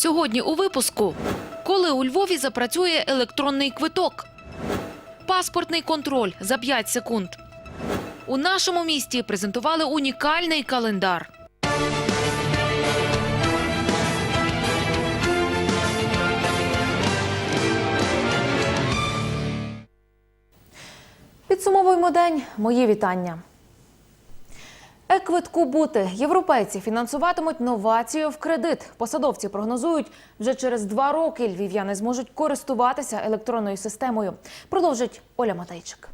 Сьогодні у випуску. Коли у Львові запрацює електронний квиток? Паспортний контроль за 5 секунд. У нашому місті презентували унікальний календар. Підсумовуємо день. Мої вітання. Еквитку бути європейці фінансуватимуть новацію в кредит. Посадовці прогнозують, вже через два роки львів'яни зможуть користуватися електронною системою. Продовжить Оля Матейчик.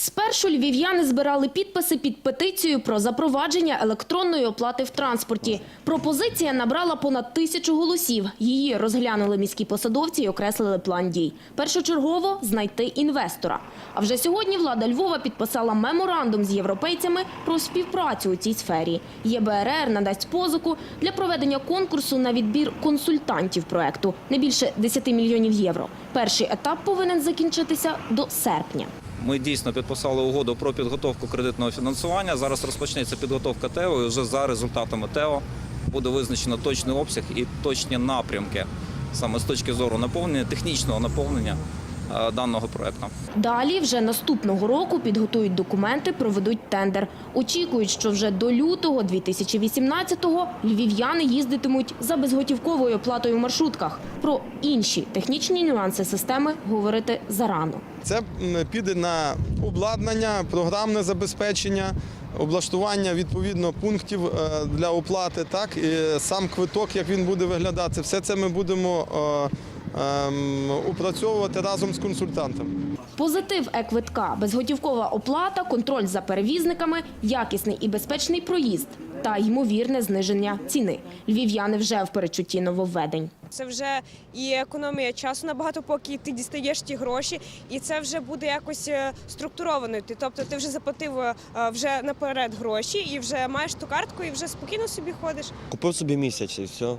Спершу львів'яни збирали підписи під петицією про запровадження електронної оплати в транспорті. Пропозиція набрала понад тисячу голосів. Її розглянули міські посадовці і окреслили план дій. Першочергово знайти інвестора. А вже сьогодні влада Львова підписала меморандум з європейцями про співпрацю у цій сфері. ЄБРР надасть позику для проведення конкурсу на відбір консультантів проекту не більше 10 мільйонів євро. Перший етап повинен закінчитися до серпня. Ми дійсно підписали угоду про підготовку кредитного фінансування. Зараз розпочнеться підготовка ТЕО, і вже за результатами ТЕО буде визначено точний обсяг і точні напрямки саме з точки зору наповнення, технічного наповнення даного проекту. Далі вже наступного року підготують документи, проведуть тендер. Очікують, що вже до лютого 2018-го львів'яни їздитимуть за безготівковою оплатою в маршрутках. Про інші технічні нюанси системи говорити зарано. Це піде на обладнання, програмне забезпечення, облаштування відповідно пунктів е, для оплати. Так і сам квиток, як він буде виглядати, все це ми будемо е, опрацьовувати разом з консультантами. Позитив е-квитка, безготівкова оплата, контроль за перевізниками, якісний і безпечний проїзд та ймовірне зниження ціни. Львів'яни вже в перечутті нововведень. Це вже і економія часу набагато, поки ти дістаєш ті гроші, і це вже буде якось е, структуровано. Ти- Тобто ти вже заплатив е, вже наперед гроші і вже маєш ту картку, і вже спокійно собі ходиш. Купив собі місяць і все.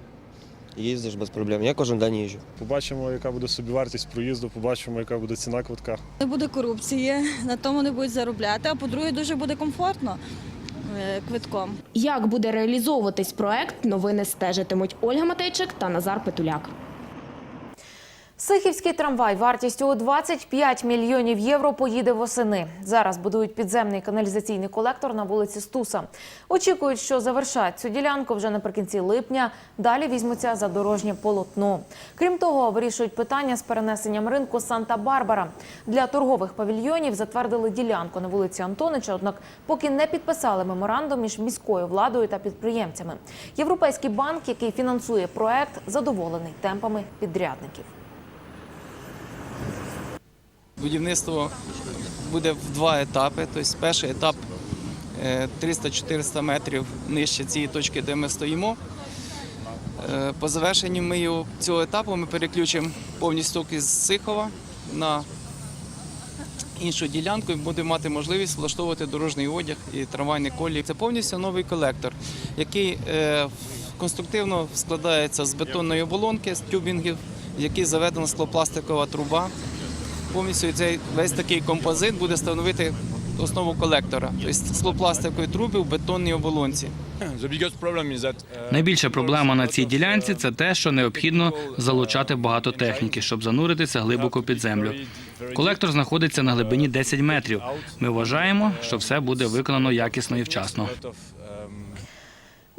Їздиш без проблем. Я кожен день їжджу. Побачимо, яка буде собівартість проїзду, побачимо, яка буде ціна квитка. Не буде корупції, на тому не будуть заробляти. А по-друге, дуже буде комфортно е, квитком. Як буде реалізовуватись проект, новини стежитимуть Ольга Матейчик та Назар Петуляк. Сихівський трамвай вартістю у 25 мільйонів євро поїде восени. Зараз будують підземний каналізаційний колектор на вулиці Стуса. Очікують, що завершать цю ділянку вже наприкінці липня. Далі візьмуться за дорожнє полотно. Крім того, вирішують питання з перенесенням ринку Санта-Барбара. Для торгових павільйонів затвердили ділянку на вулиці Антонича, однак поки не підписали меморандум між міською владою та підприємцями. Європейський банк, який фінансує проект, задоволений темпами підрядників. Будівництво буде в два етапи. Тобто перший етап е, 300-400 метрів нижче цієї точки, де ми стоїмо. Е, По завершенню ми цього етапу ми переключимо повністю із Сихова на іншу ділянку і будемо мати можливість влаштовувати дорожній одяг і трамвайні колії. Це повністю новий колектор, який е, конструктивно складається з бетонної оболонки, з тюбінгів, в який заведена склопластикова труба. Повністю цей весь такий композит буде становити основу колектора, тобто склопластикові труби в бетонній оболонці. Найбільша проблема на цій ділянці це те, що необхідно залучати багато техніки, щоб зануритися глибоко під землю. Колектор знаходиться на глибині 10 метрів. Ми вважаємо, що все буде виконано якісно і вчасно.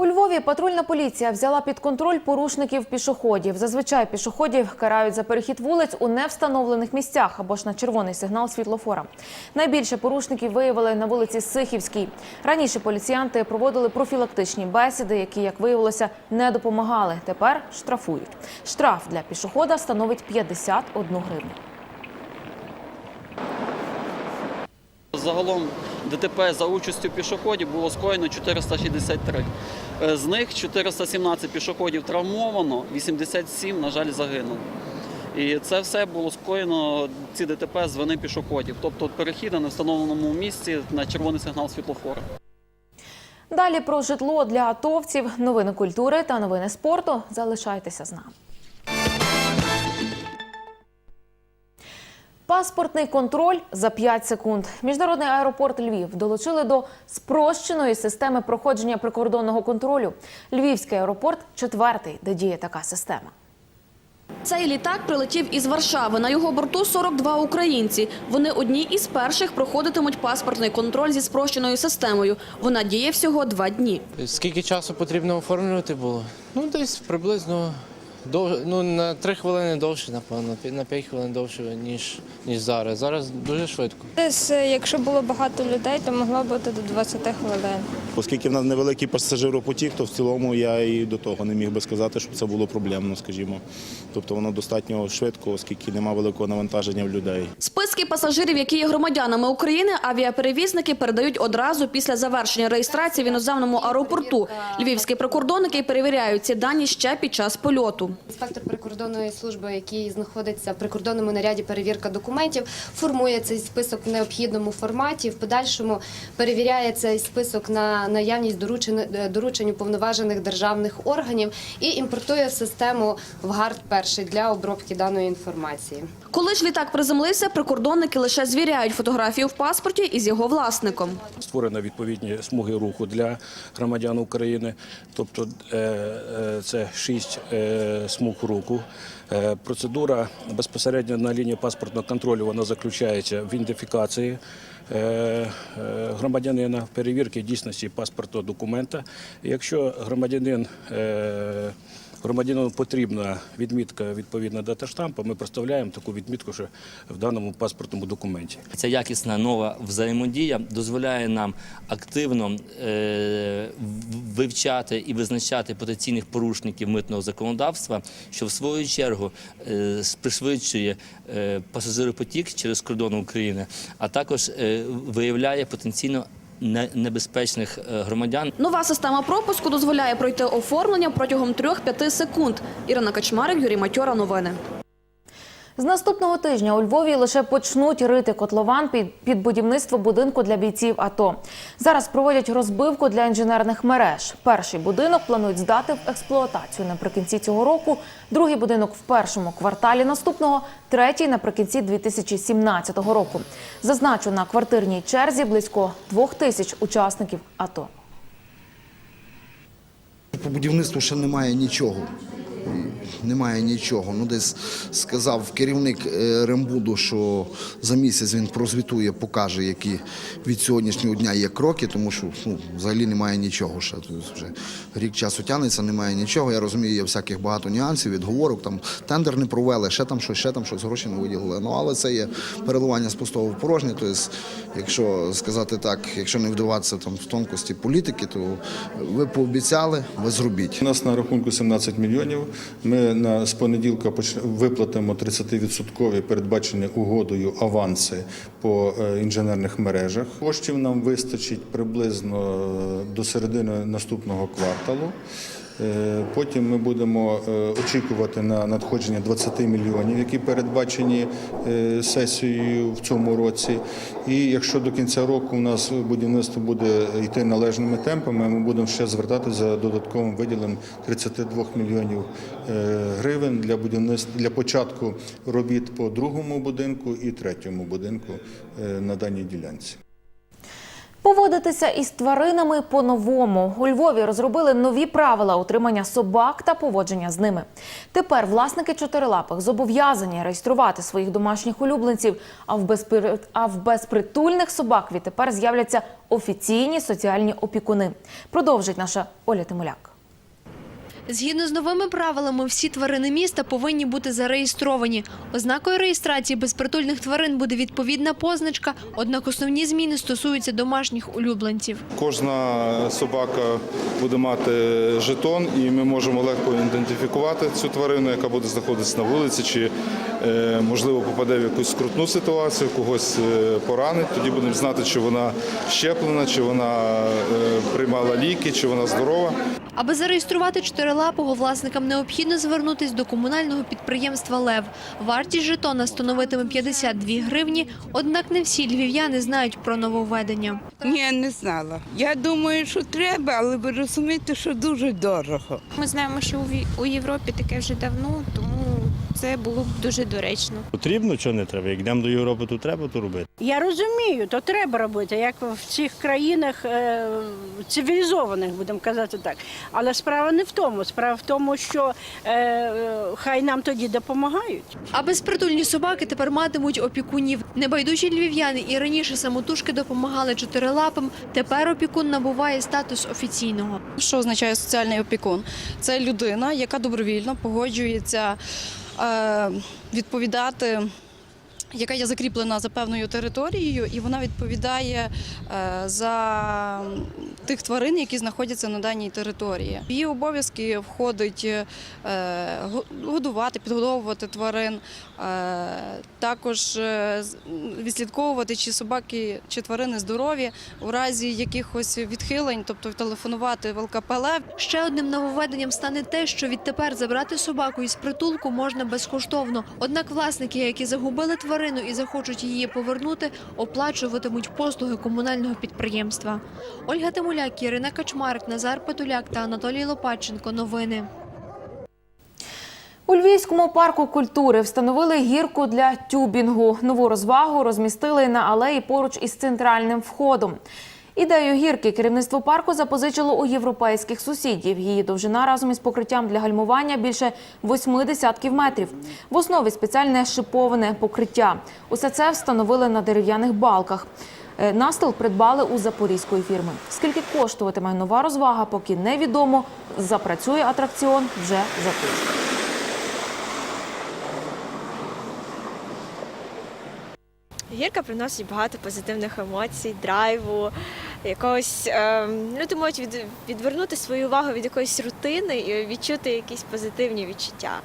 У Львові патрульна поліція взяла під контроль порушників пішоходів. Зазвичай пішоходів карають за перехід вулиць у невстановлених місцях або ж на червоний сигнал світлофора. Найбільше порушників виявили на вулиці Сихівській. Раніше поліціянти проводили профілактичні бесіди, які, як виявилося, не допомагали. Тепер штрафують. Штраф для пішохода становить 51 гривню. Загалом ДТП за участю пішоходів було скоєно 463. Е, З них 417 пішоходів травмовано, 87, на жаль, загинуло. І це все було скоєно, ці ДТП з вини пішоходів, тобто перехід на невстановленому місці на червоний сигнал світлофора. Далі про житло для атовців, новини культури та новини спорту. Залишайтеся з нами. Паспортний контроль за 5 секунд. Міжнародний аеропорт Львів долучили до спрощеної системи проходження прикордонного контролю. Львівський аеропорт четвертий, де діє така система. Цей літак прилетів із Варшави. На його борту 42 українці. Вони одні із перших проходитимуть паспортний контроль зі спрощеною системою. Вона діє всього два дні. Скільки часу потрібно оформлювати було? Ну, десь приблизно дов... ну, на три хвилини довше, напевно, на п'ять хвилин довше, ніж, ніж зараз. Зараз дуже швидко. Десь, якщо було багато людей, то могло бути до 20 хвилин. Оскільки в нас невеликий пасажиропотік, то в цілому я і до того не міг би сказати, щоб це було проблемно, скажімо. Тобто воно достатньо швидко, оскільки немає великого навантаження в людей. Списки пасажирів, які є громадянами України, авіаперевізники передають одразу після завершення реєстрації в іноземному аеропорту. Львівські прикордонники перевіряють ці дані ще під час польоту. Інспектор прикордонної служби, який знаходиться в прикордонному наряді перевірка документів, формує цей список в необхідному форматі. В подальшому перевіряє цей список на наявність доручень, доручень уповноважених державних органів і імпортує систему в ГАРД перший для обробки даної інформації. Коли ж літак приземлився, прикордонники лише звіряють фотографію в паспорті із його власником. Створено відповідні смуги руху для громадян України, тобто е, е, це шість е, смуг руху. Е, Процедура безпосередньо на лінії паспортного контролю вона заключається в ідентифікації е, е, громадянина, перевірки дійсності паспортного документа. Якщо громадянин е, Громадянину потрібна відмітка відповідна дата штампу, ми проставляємо таку відмітку, що в даному паспортному документі. Ця якісна нова взаємодія дозволяє нам активно е, вивчати і визначати потенційних порушників митного законодавства, що в свою чергу е, пришвидшує е, пасажиропотік через кордон України, а також е, виявляє потенційно небезпечних е, громадян. Нова система пропуску дозволяє пройти оформлення протягом 3-5 секунд. Ірина Качмарик, Юрій Матьора. Новини. З наступного тижня у Львові лише почнуть рити котлован під, під будівництво будинку для бійців АТО. Зараз проводять розбивку для інженерних мереж. Перший будинок планують здати в експлуатацію наприкінці цього року. Другий будинок в першому кварталі наступного, третій наприкінці 2017 року. Зазначу, на квартирній черзі близько двох тисяч учасників АТО. По будівництву ще немає нічого. Немає нічого. Ну, десь сказав керівник е, Рембуду, що за місяць він прозвітує, покаже, які від сьогоднішнього дня є кроки, тому що ну, взагалі немає нічого. Ще вже рік часу тягнеться, немає нічого. Я розумію, є всяких багато нюансів, відговорок. Там тендер не провели, ще там щось, ще там щось, гроші не виділили. Ну але це є переливання з пустого в порожнє. Тобто, якщо сказати так, якщо не вдаватися там в тонкості політики, то ви пообіцяли, ви зробіть. У нас на рахунку 17 мільйонів. Ми на з понеділка виплатимо 30-відсоткові передбачені угодою аванси по е, інженерних мережах. Коштів нам вистачить приблизно е, до середини наступного кварталу. Е, Потім ми будемо е, очікувати на надходження 20 мільйонів, які передбачені е, сесією в цьому році. І якщо до кінця року у нас будівництво буде йти належними темпами, ми будемо ще звертатися за додатковим виділенням 32 мільйонів гривень для будівництва для початку робіт по другому будинку і третьому будинку на даній ділянці. Поводитися із тваринами по-новому. У Львові розробили нові правила утримання собак та поводження з ними. Тепер власники чотирилапих зобов'язані реєструвати своїх домашніх улюбленців, а в, безпри... а в безпритульних собак відтепер з'являться офіційні соціальні опікуни. Продовжить наша Оля Тимуляк. Згідно з новими правилами, всі тварини міста повинні бути зареєстровані. Ознакою реєстрації безпритульних тварин буде відповідна позначка, однак основні зміни стосуються домашніх улюбленців. Кожна собака буде мати жетон, і ми можемо легко ідентифікувати цю тварину, яка буде знаходитися на вулиці, чи е, можливо попаде в якусь скрутну ситуацію, когось е, поранить. Тоді будемо знати, чи вона щеплена, чи вона е, приймала ліки, чи вона здорова. Аби зареєструвати чотирилапого, власникам необхідно звернутись до комунального підприємства «Лев». Вартість жетона становитиме 52 гривні, однак не всі львів'яни знають про нововведення. Ні, не знала. Я думаю, що треба, але ви розумієте, що дуже дорого. Ми знаємо, що у Європі таке вже давно, тому це було б дуже доречно. Потрібно, що не треба. Як йдемо до Європи, то треба то робити. Я розумію, то треба робити, як в цих країнах е, цивілізованих, будемо казати так. Але справа не в тому. Справа в тому, що е, е, хай нам тоді допомагають. А безпритульні собаки тепер матимуть опікунів. Небайдужі львів'яни і раніше самотужки допомагали чотирилапим. Тепер опікун набуває статус офіційного. Що означає соціальний опікун? Це людина, яка добровільно погоджується відповідати. Яка є закріплена за певною територією, і вона відповідає е, за тих тварин, які знаходяться на даній території. Її обов'язки входить е, годувати, підгодовувати тварин, е, також е, відслідковувати, чи собаки чи тварини здорові у разі якихось відхилень, тобто телефонувати в ЛКПЛ, Ще одним нововведенням стане те, що відтепер забрати собаку із притулку можна безкоштовно. Однак власники, які загубили тварину і захочуть її повернути, оплачуватимуть послуги комунального підприємства. Ольга Тимуляк, Ірина Качмарик, Назар Петуляк та Анатолій Лопатченко. Новини. У Львівському парку культури встановили гірку для тюбінгу. Нову розвагу розмістили на алеї поруч із центральним входом. Ідею гірки керівництво парку запозичило у європейських сусідів. Її довжина разом із покриттям для гальмування більше восьми десятків метрів. В основі спеціальне шиповане покриття. Усе це встановили на дерев'яних балках. Е, Настил придбали у запорізької фірми. Скільки коштуватиме нова розвага, поки невідомо. Запрацює атракціон вже за тиждень. Гірка приносить багато позитивних емоцій, драйву, якогось ем, люди можуть від, відвернути свою увагу від якоїсь рутини і відчути якісь позитивні відчуття.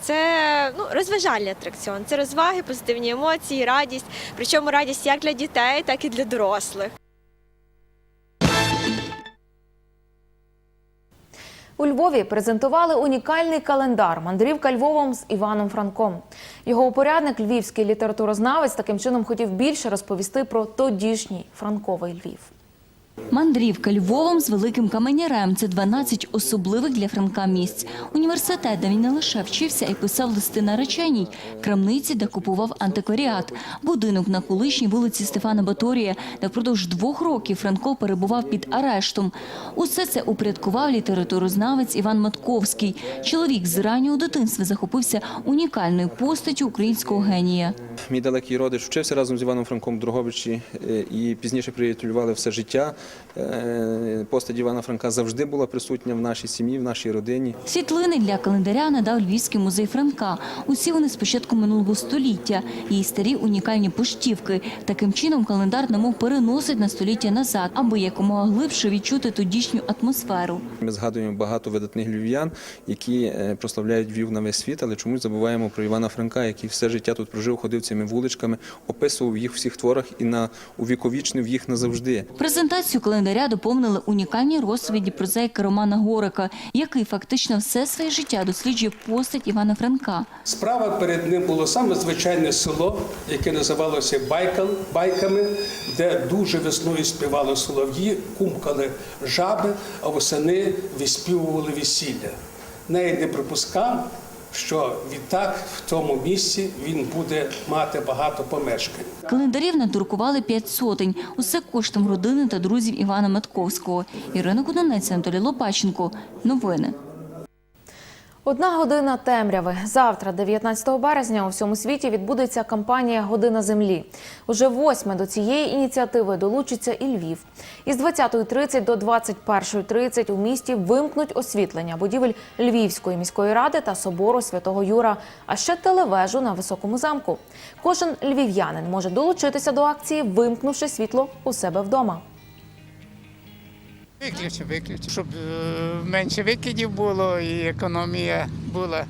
Це ну, розважальний атракціон, це розваги, позитивні емоції, радість. Причому радість як для дітей, так і для дорослих. У Львові презентували унікальний календар Мандрівка Львовом з Іваном Франком. Його упорядник, львівський літературознавець, таким чином хотів більше розповісти про тодішній франковий Львів. Мандрівка Львовом з великим каменярем – це 12 особливих для Франка місць. Університет, де він не лише вчився і писав листи нареченій, крамниці, де купував антикваріат, будинок на колишній вулиці Стефана Баторія, де впродовж двох років Франко перебував під арештом. Усе це упорядкував літературознавець Іван Матковський. Чоловік з раннього дитинства захопився унікальною постаттю українського генія. Мій далекий родич вчився разом з Іваном Франком в Дрогобичі е, і пізніше приятелювали все життя. Е, Постать Івана Франка завжди була присутня в нашій сім'ї, в нашій родині. Світлини для календаря надав Львівський музей Франка. Усі вони з початку минулого століття. Її старі унікальні поштівки. Таким чином календар немов переносить на століття назад, аби якомога глибше відчути тодішню атмосферу. Ми згадуємо багато видатних львів'ян, які е, прославляють Львів на весь світ, але чомусь забуваємо про Івана Франка, який все життя тут прожив, ходив цими вуличками, описував їх в всіх творах і на увіковічнив їх назавжди. Презентацію календаря доповнили унікальні розповіді прозаїка Романа Горика, який фактично все своє життя досліджує постать Івана Франка. Справа перед ним було саме звичайне село, яке називалося Байкал, Байками, де дуже весною співали солов'ї, кумкали жаби, а восени виспівували весілля. Навіть не припускав, що відтак в тому місці він буде мати багато помешкань. Календарів надрукували п'ять сотень. Усе коштом родини та друзів Івана Матковського. Ірина Кунанець, Анатолій Лопаченко. Новини. Одна година темряви. Завтра, 19 березня, у всьому світі відбудеться кампанія Година землі. Уже восьме до цієї ініціативи долучиться і Львів. Із 20.30 до 21.30 у місті вимкнуть освітлення будівель Львівської міської ради та собору Святого Юра, а ще телевежу на високому замку. Кожен львів'янин може долучитися до акції, вимкнувши світло у себе вдома. Виключу, виключу, щоб е, менше викидів було і економія була.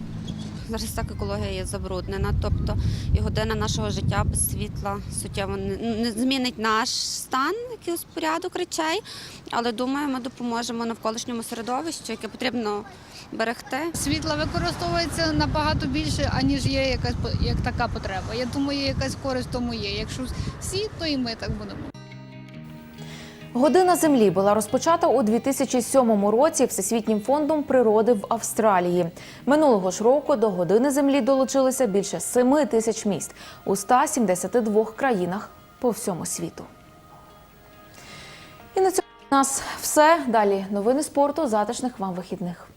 Зараз так екологія є забруднена, тобто і година нашого життя без світла суттєво не, змінить наш стан, якийсь порядок речей, але думаю, ми допоможемо навколишньому середовищу, яке потрібно берегти. Світла використовується набагато більше, аніж є якась як така потреба. Я думаю, якась користь тому є. Якщо всі, то і ми так будемо. Година землі була розпочата у 2007 році Всесвітнім фондом природи в Австралії. Минулого ж року до години землі долучилися більше 7 тисяч міст у 172 країнах по всьому світу. І на цьому у нас все. Далі новини спорту. Затишних вам вихідних.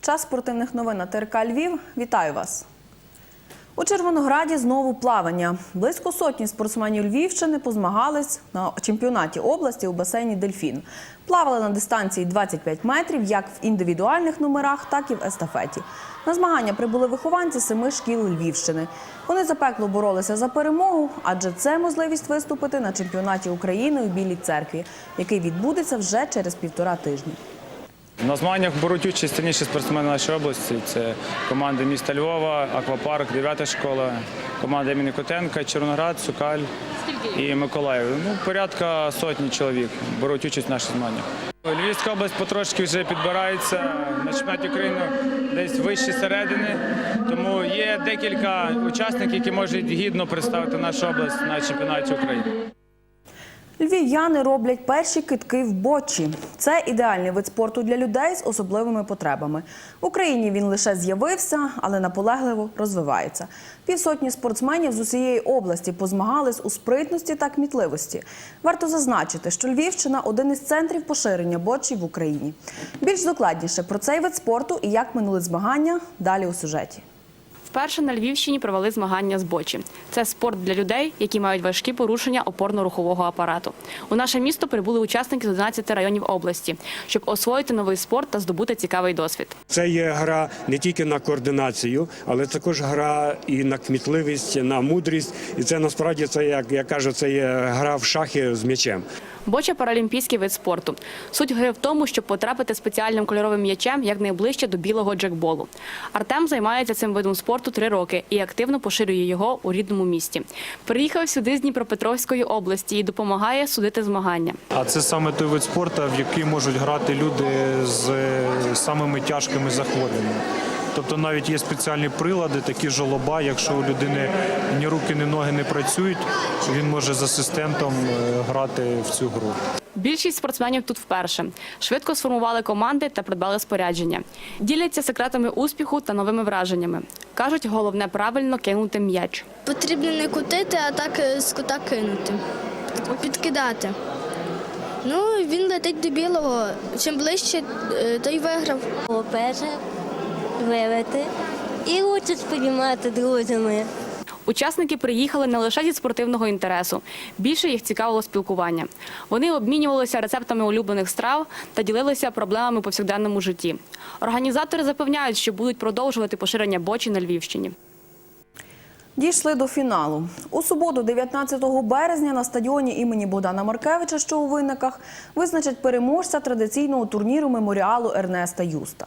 Час спортивних новин на ТРК Львів. Вітаю вас. У Червонограді знову плавання. Близько сотні спортсменів Львівщини позмагались на чемпіонаті області у басейні Дельфін. Плавали на дистанції 25 метрів як в індивідуальних номерах, так і в естафеті. На змагання прибули вихованці семи шкіл Львівщини. Вони запекло боролися за перемогу, адже це можливість виступити на чемпіонаті України у Білій церкві, який відбудеться вже через півтора тижні. На змаганнях беруть участь сильніші спортсмени нашої області. Це команди міста Львова, Аквапарк, 9 школа, команда імені Котенка, Червоноград, Сукаль і Миколаїв. Ну, порядка сотні чоловік беруть участь в наших змаганнях. Львівська область потрошки вже підбирається на чемпіонаті України десь вище середини. Тому є декілька учасників, які можуть гідно представити нашу область на чемпіонаті України. Львів'яни роблять перші китки в бочі. Це ідеальний вид спорту для людей з особливими потребами. В Україні він лише з'явився, але наполегливо розвивається. Півсотні спортсменів з усієї області позмагались у спритності та кмітливості. Варто зазначити, що Львівщина один із центрів поширення бочі в Україні. Більш докладніше про цей вид спорту і як минули змагання далі у сюжеті. Вперше на Львівщині провели змагання з бочі. Це спорт для людей, які мають важкі порушення опорно-рухового апарату. У наше місто прибули учасники з 11 районів області, щоб освоїти новий спорт та здобути цікавий досвід. Це є гра не тільки на координацію, але також гра і на кмітливість, на мудрість. І це насправді це як я кажу, це є гра в шахи з м'ячем. Боча паралімпійський вид спорту. Суть гри в тому, щоб потрапити спеціальним кольоровим м'ячем якнайближче до білого джекболу. Артем займається цим видом спорту три роки і активно поширює його у рідному місті. Приїхав сюди з Дніпропетровської області і допомагає судити змагання. А це саме той вид спорту, в який можуть грати люди з е, самими тяжкими захворюваннями. Тобто навіть є спеціальні прилади, такі жолоба. Якщо у людини ні руки, ні ноги не працюють, він може з асистентом е, грати в цю гру. Більшість спортсменів тут вперше. Швидко сформували команди та придбали спорядження. Діляться секретами успіху та новими враженнями. Кажуть, головне правильно кинути м'яч. Потрібно не кутити, а так е, з кута кинути, підкидати. Ну, він летить до білого. Чим ближче, е, той виграв. По-перше, вивити і участь приймати друзями. Учасники приїхали не лише зі спортивного інтересу. Більше їх цікавило спілкування. Вони обмінювалися рецептами улюблених страв та ділилися проблемами у повсякденному житті. Організатори запевняють, що будуть продовжувати поширення бочі на Львівщині. Дійшли до фіналу. У суботу, 19 березня, на стадіоні імені Богдана Маркевича, що у Винниках, визначать переможця традиційного турніру меморіалу Ернеста Юста.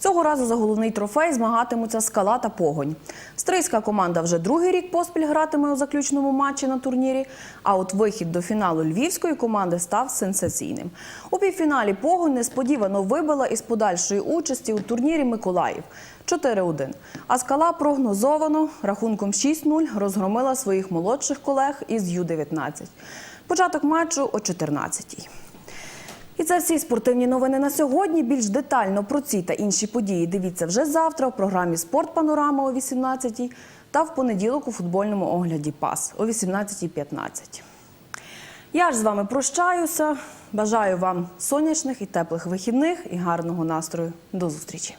Цього разу за головний трофей змагатимуться скала та погонь. Стрийська команда вже другий рік поспіль гратиме у заключному матчі на турнірі. А от вихід до фіналу львівської команди став сенсаційним. У півфіналі погонь несподівано вибила із подальшої участі у турнірі Миколаїв. 4-1. А скала прогнозовано рахунком 6-0 розгромила своїх молодших колег із Ю-19. Початок матчу о 14-й. І це всі спортивні новини на сьогодні. Більш детально про ці та інші події дивіться вже завтра в програмі Спорт Панорама о 18-й та в понеділок у футбольному огляді ПАС о 18.15. Я ж з вами прощаюся. Бажаю вам сонячних і теплих вихідних і гарного настрою. До зустрічі!